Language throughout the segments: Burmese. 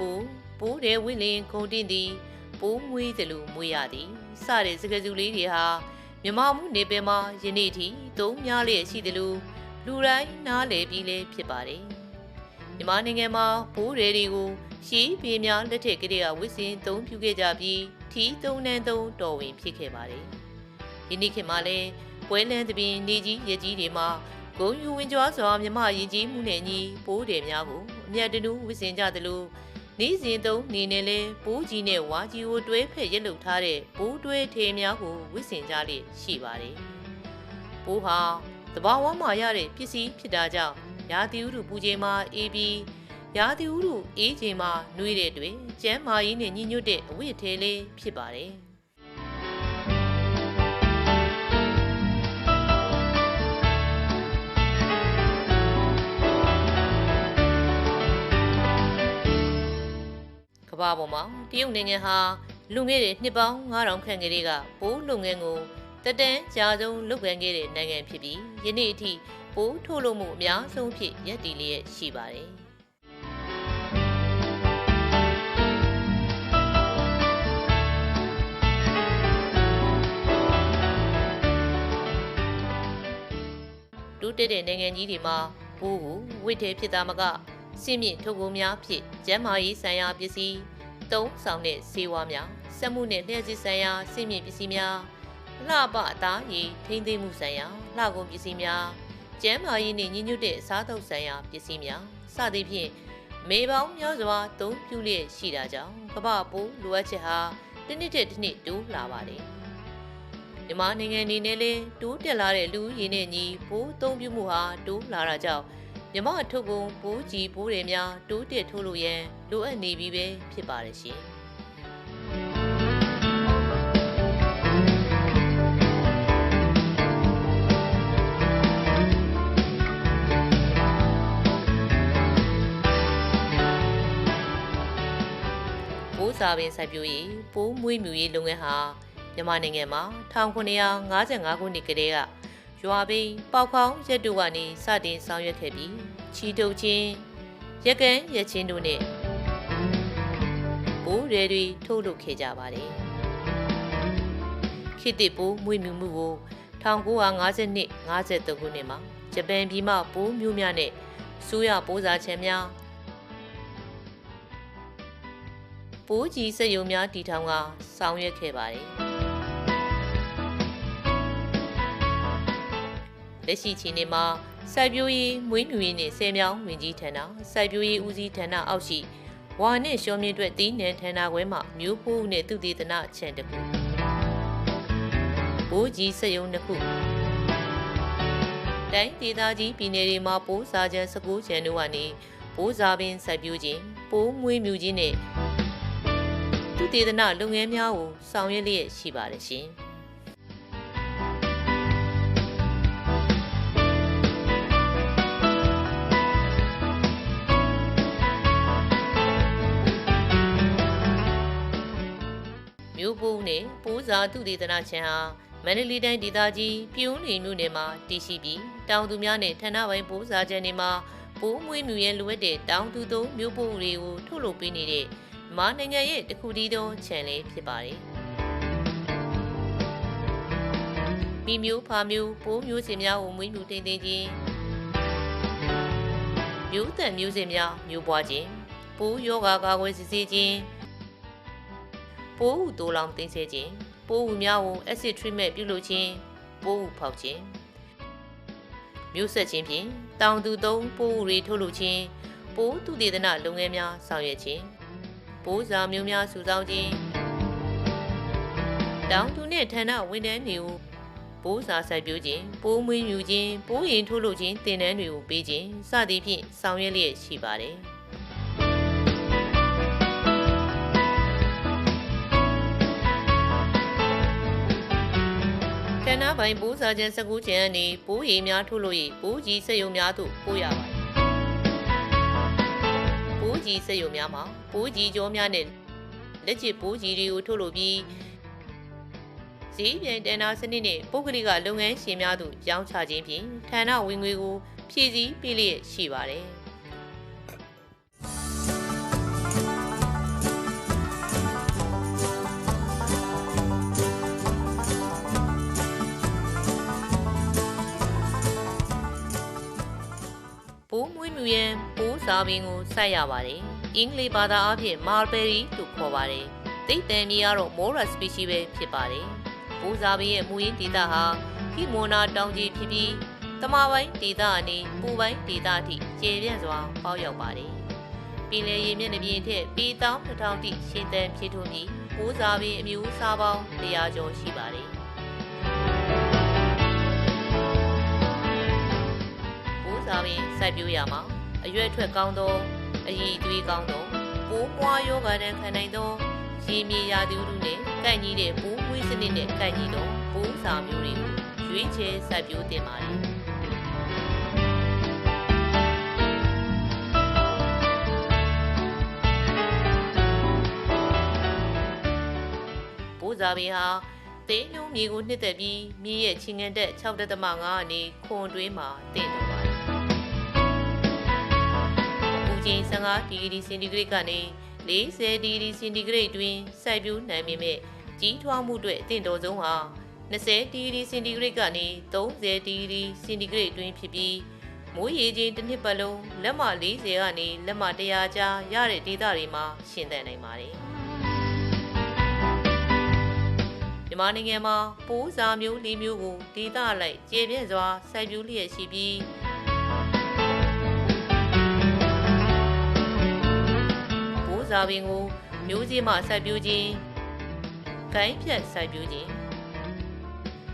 ရင်ပစိုးပူပူတဲ့ဝင်းလင်းခုံတင်သည်ပိုးမွေးသလိုမွေးရသည်စတဲ့စကားစုလေးတွေဟာမြမမှုနေပင်မှာယနေ့ထိသုံးများလျက်ရှိသလိုလူတိုင်းနားလည်ပြီးလဲဖြစ်ပါတယ်မြန်မာနိုင်ငံမှာဘိုးရဲတွေကိုရှီးပြေများလက်ထက်ကလေးကဝစ်စင်သုံးပြုခဲ့ကြပြီးထီသုံးနှန်းသုံးတော်ဝင်ဖြစ်ခဲ့ပါတယ်ယနေ့ခေတ်မှာလဲပွဲလန်းသပင်နေကြီးရကြီးတွေမှာဂုံယူဝင်ကြွားစွာမြမရင်ကြီးမှုနဲ့ညီဘိုးတယ်များကိုအမြတ်တနူးဝစ်စင်ကြသလို နေ့စဉ်သုံးနေနဲ့လဲပိုးကြီးနဲ့ဝါကြီးကိုတွဲဖက်ရက်လုပ်ထားတဲ့ပိုးတွဲထေများကိုဝစ်စင်ကြလေရှိပါတယ်။ပိုးဟာသဘာဝမှာရတဲ့ပစ္စည်းဖြစ်တာကြောင့်ရာသီဥတုပူချိန်မှာအေးပြီးရာသီဥတုအေးချိန်မှာနှွေးတဲ့တွင်ကျန်းမာရေးနဲ့ညှိညွတ်တဲ့အဝတ်အထည်လေးဖြစ်ပါတယ်။ ဘာပေါ်မှာတရုတ်နိုင်ငံဟာလူငယ်တဲ့နှစ်ပေါင်း9000ခန့်ကလေးကပိုးလုပ်ငန်းကိုတက်တန်းကြာဆုံးလုပ်ကိုင်ခဲ့တဲ့နိုင်ငံဖြစ်ပြီးယနေ့အထိပိုးထုတ်လုပ်မှုအများဆုံးဖြစ်ရပ်တည်လျက်ရှိပါတယ်ဒုတက်တဲ့နိုင်ငံကြီးတွေမှာပိုးကိုဝိတ်ထဲဖြစ်တာမက စင့်မြင့်ထုတ်ကုန်များဖြင့်ကျန်းမာရေးဆိုင်ရာပစ္စည်းသုံးဆောင်တဲ့ဆေးဝါးများစက်မှုနဲ့လျှက်စစ်ဆိုင်ရာစင့်မြင့်ပစ္စည်းများလှပအသားရည်ထိမ့်သိမ်းမှုဆိုင်ရာလှကုန်ပစ္စည်းများကျန်းမာရေးနှင့်ညီညွတ်တဲ့အစားအသောက်ဆိုင်ရာပစ္စည်းများစသည်ဖြင့်မေပေါင်းများစွာသုံးပြုလျက်ရှိတာကြောင့်ကမ္ဘာပိုးလိုအပ်ချက်ဟာတစ်နှစ်တစ်တစ်နှစ်တိုးလာပါတယ်မြန်မာနိုင်ငံအနေနဲ့လည်းတိုးတက်လာတဲ့လူရင်းနဲ့ညီပိုးသုံးပြုမှုဟာတိုးလာတာကြောင့် မြမအထုပ်ကုန်ပိုးကြီးပိုးတွေများတိုးတက်ထိုးလို့ရန်လိုအပ်နေပြီပဲဖြစ်ပါတယ်ရှင်ပိုးစာပင်စိုက်ပျိုးရေးပိုးမွေးမြူရေးလုပ်ငန်းဟာမြန်မာနိုင်ငံမှာ1955ခုနှစ်ကတည်းက ရွာဘိန်းပေါက်ခေါင်းရက်တူကနေစတင်ဆောင်ရွက်ခဲ့ပြီးချီတုပ်ချင်းရကန်ရချင်းတို့နဲ့ပိုးရဲတွေထုတ်လုပ်ခဲ့ကြပါတယ်ခေတ်သစ်ပိုးမွေးမြူမှုကို1952 53ခုနှစ်မှာဂျပန်ပြည်မှပိုးမျိုးများနဲ့ဆိုးရပိုးစားချံများပိုးကြီးစက်ယုံများတည်ထောင်ကဆောင်ရွက်ခဲ့ပါတယ် လက်ရှိချိန်မှာစိုက်ပျိုးရေးမွေးမြူရေးနဲ့ဆယ်မြောင်းဝင်ကြီးဌာနစိုက်ပျိုးရေးဦးစီးဌာနအောက်ရှိဝါနဲ့ရှောမြင့်အတွက်တီးနှံဌာနခွဲမှာမျိုးဖိုးနဲ့သူတည်တနာခြံတစ်ခုဘိုးကြီးစက်ယုံတစ်ခုတိုင်းဒေသကြီးပြည်နယ်တွေမှာပိုးစာချမ်း19ချန်တို့ကနေပိုးစာပင်စိုက်ပျိုးခြင်းပိုးမွေးမြူခြင်းနဲ့သူတည်တနာလုပ်ငန်းများကိုဆောင်ရွက်လျက်ရှိပါတယ်ရှင်။ စာသူဒေသနာချံဟာမန္တလေးတိုင်းဒေသကြီးပြုံးနေမြို့နယ်မှာတည်ရှိပြီးတောင်သူများနဲ့ဌာနပိုင်းပိုးစာချံတွေမှာပိုးမွေးမြူရဲလိုအပ်တဲ့တောင်သူသုံးမြို့ပိုးတွေကိုထုတ်လုပ်ပေးနေတဲ့မာနိုင်ငံရဲ့တခုတည်းသောခြံလေးဖြစ်ပါတယ်။မိမျိုးဖာမျိုးပိုးမျိုးစင်များကိုမွေးမြူထိန်သိမ်းခြင်းမျိုးတန်မျိုးစင်များမျိုးပွားခြင်းပိုးယောဂါကာကွယ်စစ်ဆေးခြင်းပိုးဟုတိုးလောင်သိမ်းဆဲခြင်း ပိုးဟုများကို acid treatment ပြုလုပ်ခြင်းပိုးဟုဖောက်ခြင်းမျိုးဆက်ခြင်းဖြင့်တောင်သူသုံးပိုးဟုတွေထုတ်လုပ်ခြင်းပိုးသူတည်တနာလုပ်ငန်းများဆောင်ရွက်ခြင်းပိုးစာမျိုးများစုဆောင်းခြင်းတောင်သူနှင့်ဌာနဝန်ထမ်းတွေကိုပိုးစာစိုက်ပျိုးခြင်းပိုးမွေးမြူခြင်းပိုးရင်ထုတ်လုပ်ခြင်းတင်နန်းတွေကိုပေးခြင်းစသည်ဖြင့်ဆောင်ရွက်လျက်ရှိပါတယ် ဌာနပိုင်းပိုးစာချမ်းစကူးချံအနေပိုးရည်များထုတ်လို့ရပိုးကြီးစက်ရုံများသို့ပို့ရပါတယ်ပိုးကြီးစက်ရုံများမှာပိုးကြီးကြောများနဲ့လက်ချစ်ပိုးကြီးတွေကိုထုတ်လို့ပြီးဈေးပြိုင်တန်တာစနစ်နဲ့ပုဂ္ဂလိကလုပ်ငန်းရှင်များသို့ရောင်းချခြင်းဖြင့်ဌာနဝင်ငွေကိုဖြည့်ဆည်းပေးလျက်ရှိပါတယ် ရန်ပိုးစာပင်ကိုစိုက်ရပါတယ်အင်္ဂလိပ်ဘာသာအဖြစ် mulberry လို့ခေါ်ပါတယ်တိတ်တန်မြေကတော့ mora species ပဲဖြစ်ပါတယ်ပိုးစာပင်ရဲ့မူရင်းဒေသဟာဟီမိုနာတောင်ကြီးဖြစ်ပြီးတမပိုင်းဒေသအနေပူပိုင်းဒေသအထိကျေပြန့်စွာပေါက်ရောက်ပါတယ်ပင်လယ်ရေမျက်နှာပြင်ထက်ပေတောင်း2000တိရှင်သန်ဖြစ်ထွန်းပြီးပိုးစာပင်အမျိုးအစားပေါင်း100ကျော်ရှိပါတယ်ပိုးစာပင်စိုက်ပျိုးရမှာ အရွက်ထွက်ကောင်းသောအရည်အသွေးကောင်းသောပိုးမွားယောဂတန်ခံနိုင်သောရေမြေရာသီဥတုနဲ့ကိုက်ညီတဲ့ပိုးမွေးစနစ်နဲ့ကိုက်ညီသောပိုးစာမျိုးတွေကိုရွေးချယ်စိုက်ပျိုးတင်ပါတယ်ပိုးစာပင်ဟာတေးညုံမြေကိုနှစ်သက်ပြီးမြေရဲ့ချင်းငန်တက်6.5အနေခွန်တွင်းမှာတင့်တော် အပူချိန်15ဒီဂရီစင်တီဂရိတ်ကနေ40ဒီဂရီစင်တီဂရိတ်တွင်စိုက်ပျိုးနိုင်ပေမဲ့ကြီးထွားမှုအတွက်အသင့်တော်ဆုံးဟာ20ဒီဂရီစင်တီဂရိတ်ကနေ30ဒီဂရီစင်တီဂရိတ်တွင်ဖြစ်ပြီးမိုးရေချိန်တစ်နှစ်ပတ်လုံးလက်မ40ကနေလက်မ100ကြားရတဲ့ဒေသတွေမှာရှင်သန်နိုင်ပါတယ်။မြန်မာနိုင်ငံမှာပိုးစာမျိုးလေးမျိုးကိုဒေသလိုက်ကျေပြန့်စွာစိုက်ပျိုးလျက်ရှိပြီး ပိုးစာပင်ကိုမျိုးစေ့မှစိုက်ပျိုးခြင်း၊ကိုင်းဖြတ်စိုက်ပျိုးခြင်း၊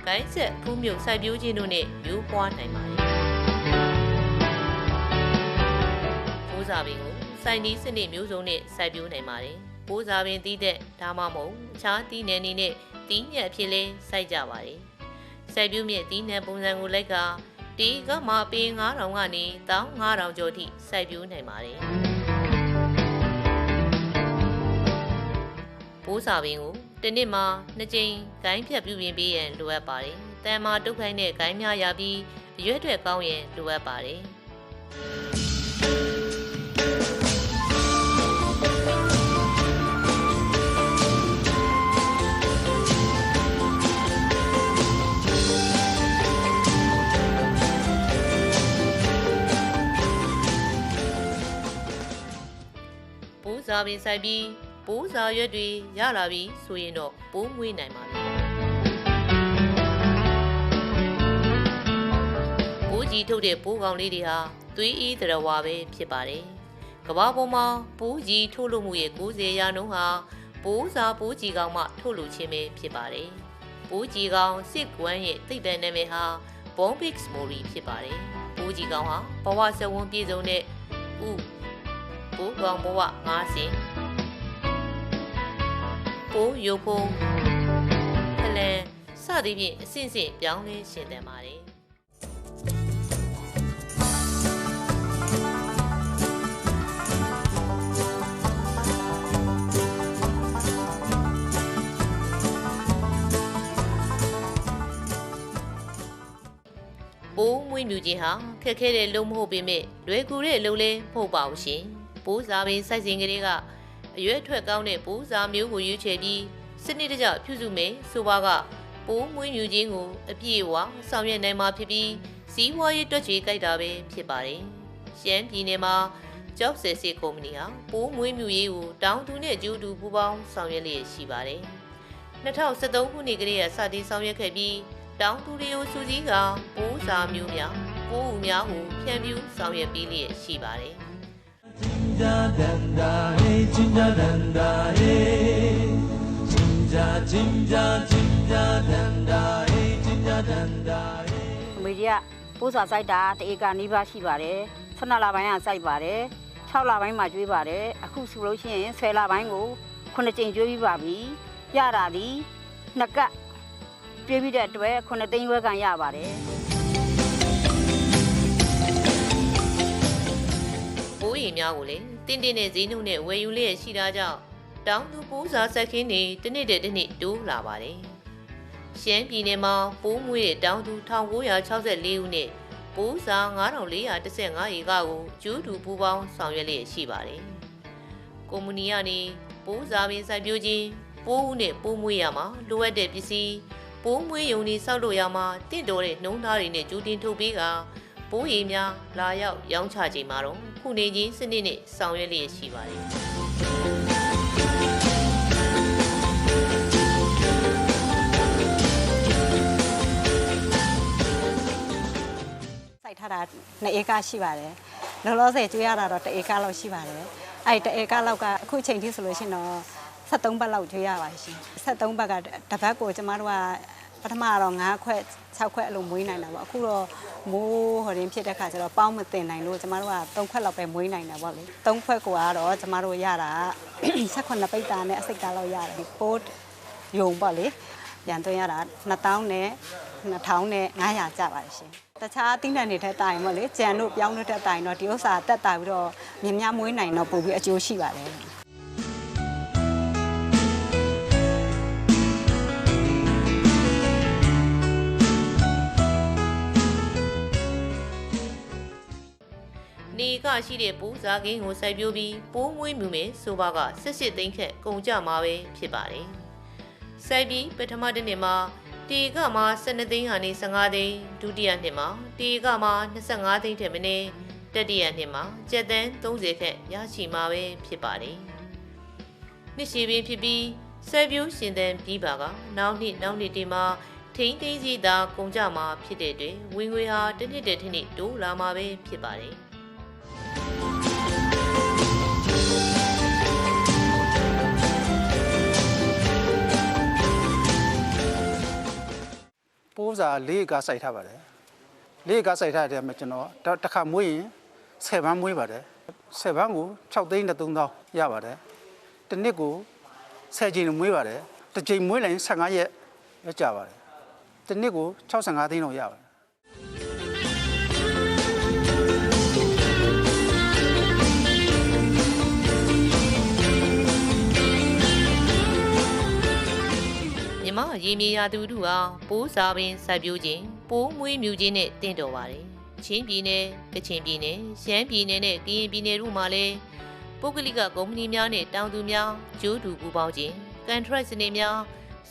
ကိုင်းဆက်ဖူးမြုပ်စိုက်ပျိုးခြင်းတို့နဲ့မျိုးပွားနိုင်ပါတယ်။ပိုးစာပင်ကိုစိုက်နည်းစနစ်မျိုးစုံနဲ့စိုက်ပျိုးနိုင်ပါတယ်။ပိုးစာပင်တီးတဲ့ဒါမှမဟုတ်အခြားတီးနယ်နေနဲ့တီးညက်ဖြစ်လဲစိုက်ကြပါတယ်။စိုက်ပျိုးမြက်တီးနယ်ပုံစံကိုလိုက်ကတီးကမှပေ9000ကနေ15000ကျော်ထိစိုက်ပျိုးနိုင်ပါတယ်။ ပိုးစာပင်ကိုတစ်နှစ်မှာနှစ်ကြိမ်ဂိုင်းဖြတ်ပြုပြင်ပေးရန်လိုအပ်ပါတယ်။တန်မာတုတ်ခိုင်းတဲ့ဂိုင်းများရပြီးအရွက်တွေကောင်းရင်လိုအပ်ပါတယ်။ပိုးစာပင်ဆိုင်ပြီး ပိုးစာရွက်တွေရလာပြီဆိုရင်တော့ပိုးမွေးနိုင်ပါပြီပိုးကြီးထုတ်တဲ့ပိုးကောင်လေးတွေဟာသွေးအေးတရဝါပဲဖြစ်ပါတယ်ကမ္ဘာပေါ်မှာပိုးကြီးထုတ်လို့မှုရဲ့90ရာနှုန်းဟာပိုးစာပိုးကြီးကောင်မှထုတ်လို့ခြင်းပဲဖြစ်ပါတယ်ပိုးကြီးကောင်စစ်ကွမ်းရဲ့သိပ္ပံနာမည်ဟာ Bombix mori ဖြစ်ပါတယ်ပိုးကြီးကောင်ဟာဘဝစဝန်းပြည့်စုံတဲ့ဥပိုးကောင်ဘဝငါးစင် ပိုးရုပ်ဖုံးဖလန်စသည်ဖြင့်အစဉ်စဉ်ပြောင်းလဲရှင်သန်ပါတယ်ပိုးမွေးမြူခြင်းဟာခက်ခဲတဲ့လုပ်မဟုတ်ပေမဲ့လွယ်ကူတဲ့အလုပ်လည်းမဟုတ်ပါဘူးရှင်ပိုးစားပင်စိုက်စဉ်ကလေးက အရွက်ထွက်ကောင်းတဲ့ပိုးစားမျိုးကိုရွေးချယ်ပြီးစနစ်တကျပြုစုမယ်ဆိုပါကပိုးမွေးမြူခြင်းကိုအပြည့်အဝဆောင်ရွက်နိုင်မှာဖြစ်ပြီးစီးပွားရေးတွက်ချေကြိုက်တာပဲဖြစ်ပါတယ်ရှမ်းပြည်နယ်မှာကျောက်ဆယ်စီကုမ္ပဏီဟာပိုးမွေးမြူရေးကိုတောင်သူနဲ့ကျူးတူပူးပေါင်းဆောင်ရွက်လျက်ရှိပါတယ်2013ခုနှစ်ကလေးကစတင်ဆောင်ရွက်ခဲ့ပြီးတောင်သူတွေကိုစူးစီးကပိုးစာမျိုးများပိုးဦးများကိုဖြန့်ဖြူးဆောင်ရွက်ပေးလျက်ရှိပါတယ် Jinja danda hey, jinja danda hey. Jinja jinja jinja danda hey, jinja danda hey. အမေကြီးကပိုးစာစိုက်တာတဧကနီးပါးရှိပါတယ်12လပိုင်းကစိုက်ပါတယ်6လပိုင်းမှာကျွေးပါတယ်အခုဆိုလို့ရှိရင်10လပိုင်းကို9ကြိမ်ကျွေးပြီးပါပြီရတာဒီနှစ်ကပ်ကျွေးပြီးတဲ့အတွက်9သိန်းဝဲကန်ရပါတယ် ပိုးရီများကိုလည်းတင်းတင်းနဲ့ဈေးနှုန်းနဲ့ဝယ်ယူလျက်ရှိတာကြောင့်တောင်သူပိုးစာဆက်ခင်းတွေတစ်နှစ်တည်းတစ်နှစ်တိုးလာပါတယ်။ရှမ်းပြည်နယ်မှာပိုးမွေးတဲ့တောင်သူ1964ဦးနဲ့ပိုးစာ9415ရေကကိုကျူးတူပူပေါင်းဆောင်ရွက်လျက်ရှိပါတယ်။ကုမ္ပဏီကနေပိုးစာပင်စိုက်ပျိုးခြင်းပိုးဦးနဲ့ပိုးမွေးရမှာလိုအပ်တဲ့ပစ္စည်းပိုးမွေးယုံတွေစောက်လို့ရမှာတင့်တော်တဲ့နှုံးသားတွေနဲ့ကျူးတင်ထုတ်ပေးက ပိုးရည်များလာရောက်ရောင်းချချိန်မှာတော့ခုနေချင်းစနစ်နဲ့ဆောင်ရွက်လျက်ရှိပါတယ်စိုက်ထားတာ2ဧကရှိပါတယ်လောလောဆယ်ကျွေးရတာတော့1ဧကလောက်ရှိပါတယ်အဲ့1ဧကလောက်ကအခုချိန်ထိဆိုလို့ရှိရင်တော့73ဘတ်လောက်ကျွေးရပါရှင်73ဘတ်ကတစ်ဘတ်ကိုကျမတို့က ပထမတော့9ခွက်6ခွက်အလိုမွေးနိုင်တာပေါ့အခုတော့မိုးဟိုရင်ဖြစ်တဲ့ခါကျတော့ပေါင်းမတင်နိုင်လို့ကျမတို့က3ခွက်လောက်ပဲမွေးနိုင်တာပေါ့လေ3ခွက်ကိုကတော့ကျမတို့ရတာ18ပိတ်တာနဲ့အစိတ်တာလောက်ရတယ်ပိုးယုံပေါ့လေပြန်သွင်းရတာ2000နဲ့2000နဲ့900ကျပါတယ်ရှင်တခြားအသီးနှံတွေထက်တိုင်ပေါ့လေကြံတို့ပြောင်းတို့ထက်တိုင်တော့ဒီဥစ္စာတက်တာပြီးတော့မြင်များမွေးနိုင်တော့ပို့ပြီးအကျိုးရှိပါတယ် နေကရှိတဲ့ပိုးစားကင်းကိုစိုက်ပျိုးပြီးပိုးမွေးမြူမယ်ဆိုပါက18သိန်းခန့်ကုန်ကြမှာပဲဖြစ်ပါတယ်။စိုက်ပြီးပထမတစ်နှစ်မှာတေကမှာ12သိန်းဟာနေ15သိန်းဒုတိယနှစ်မှာတေကမှာ25သိန်းထက်မနည်းတတိယနှစ်မှာကျက်သန်း30ခန့်ရရှိမှာပဲဖြစ်ပါတယ်။နှစ်ရှည်ပင်ဖြစ်ပြီးစိုက်ပျိုးရှင်သန်ပြီးပါကနောက်နှစ်နောက်နှစ်ဒီမှာထိန်းသိမ်းစီသာကုန်ကြမှာဖြစ်တဲ့အတွက်ဝင်ငွေဟာတစ်နှစ်တည်းတစ်နှစ်တိုးလာမှာပဲဖြစ်ပါတယ်။ ပိုးစာလေးကစိုက်ထားပါတယ်လေးကစိုက်ထားတဲ့မှာကျွန်တော်တစ်တစ်ခါမွေးရင်10ဘန်းမွေးပါတယ်10ဘန်းကို6သိန်းနဲ့3000ရပါတယ်တစ်နှစ်ကို10ချိန်မွေးပါတယ်တစ်ချိန်မွေးလိုက်ရင်15ရက်ရကြပါတယ်တစ်နှစ်ကို65သိန်းလောက်ရပါတယ် ရေမြေရာသူတို့ဟာပိုးစာပင်စိုက်ပျိုးခြင်းပိုးမွေးမြူခြင်းနဲ့တင့်တော်ပါတယ်။ချင်းပြည်နယ်၊ကချင်ပြည်နယ်၊ရှမ်းပြည်နယ်နဲ့ကရင်ပြည်နယ်တို့မှာလည်းပုဂ္ဂလိကကုမ္ပဏီများနဲ့တောင်သူများကျိုးတူပူးပေါင်းခြင်းကန်ထရက်စနေများ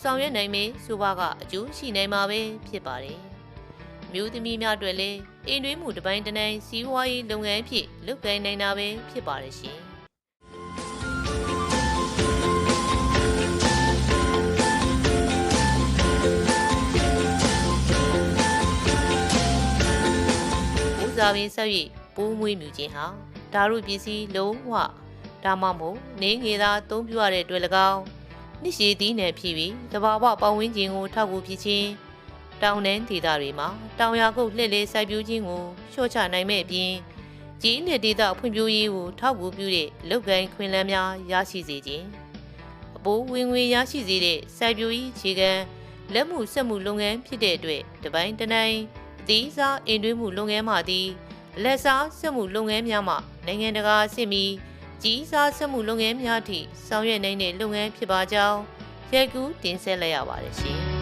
ဆောင်ရွက်နိုင်မယ်ဆိုပါကအကျိုးရှိနိုင်မှာပဲဖြစ်ပါတယ်။မြို့သမီးများအတွက်လည်းအိမ်တွင်းမှုတစ်ပိုင်းတစ်နိုင်စီးပွားရေးလုပ်ငန်းအဖြစ်လုပ်ကိုင်နိုင်တာပဲဖြစ်ပါတယ်ရှင်။ ဦးစားပင်ဆက်၍ပိုးမွေးမြူခြင်းဟာဓာရုပစ္စည်းလုံးဝဒါမှမဟုတ်နေငယ်သာအသုံးပြုရတဲ့အတွက်၎င်းနှစ်ရှည်သီးနယ်ဖြစ်ပြီးတဘာဝပတ်ဝန်းကျင်ကိုထောက်ကူဖြစ်ခြင်းတောင်တန်းဒေသတွေမှာတောင်ယာကုတ်လှည့်လည်စိုက်ပျိုးခြင်းကိုလျှော့ချနိုင်မဲ့အပြင်ကြီးလက်ဒေသဖွံ့ဖြိုးရေးကိုထောက်ကူပြုတဲ့လုပ်ကိုင်ခွင့်လန်းများရရှိစေခြင်းအပိုးဝင်ငွေရရှိစေတဲ့စိုက်ပျိုးရေးခြေခံလက်မှုစက်မှုလုပ်ငန်းဖြစ်တဲ့အတွက်တပိုင်းတစ်နိုင်အ သီးစားအင်တွင်းမှုလုပ်ငန်းမှသည်လက်စားစက်မှုလုပ်ငန်းများမှနိုင်ငံတကာအဆင့်မီကြီးစားစက်မှုလုပ်ငန်းများထိဆောင်ရွက်နိုင်တဲ့လုပ်ငန်းဖြစ်ပါကြောင်းရိုက်ကူးတင်ဆက်လိုက်ရပါတယ်ရှင်။